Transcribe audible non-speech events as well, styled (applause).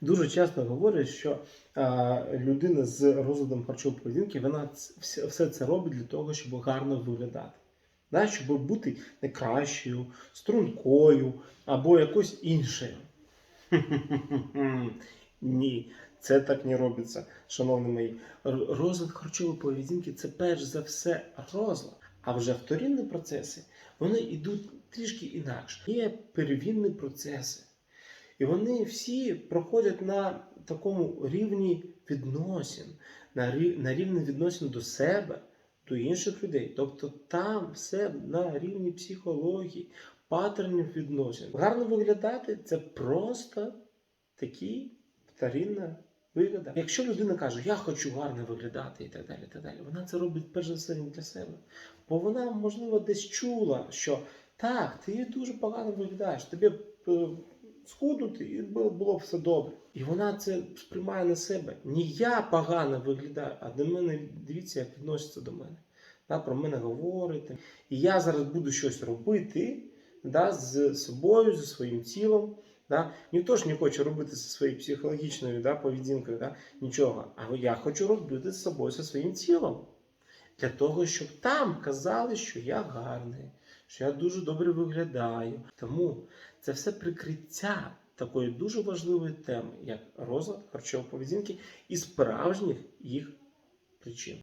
Дуже часто говорять, що а, людина з розладом харчової поведінки, вона все, це робить для того, щоб гарно виглядати. Да, щоб бути найкращою, стрункою або якось іншою. (laughs) Ні, це так не робиться, шановні мої. Розлад харчової поведінки це перш за все розлад. А вже вторинні процеси вони йдуть трішки інакше. Є первинні процеси. І вони всі проходять на такому рівні відносин, на, рі- на рівні відносин до себе, до інших людей. Тобто там все на рівні психології, паттернів відносин. Гарно виглядати це просто такі вторинна вигода. Якщо людина каже, я хочу гарно виглядати і так далі, і так далі, вона це робить перш за все для себе. Бо вона, можливо, десь чула, що так, ти дуже погано виглядаєш, тобі е, схуднути і було, б все добре. І вона це сприймає на себе. Не я погано виглядаю, а до мене дивіться, як відноситься до мене. Да, про мене говорити. І я зараз буду щось робити да, з собою, зі своїм тілом. Да? Ніхто ж не хоче робити зі своєю психологічною да, поведінкою да, нічого. А я хочу робити з собою зі своїм тілом. Для того, щоб там казали, що я гарний, що я дуже добре виглядаю. Тому це все прикриття такої дуже важливої теми, як розлад харчової поведінки і справжніх їх причин.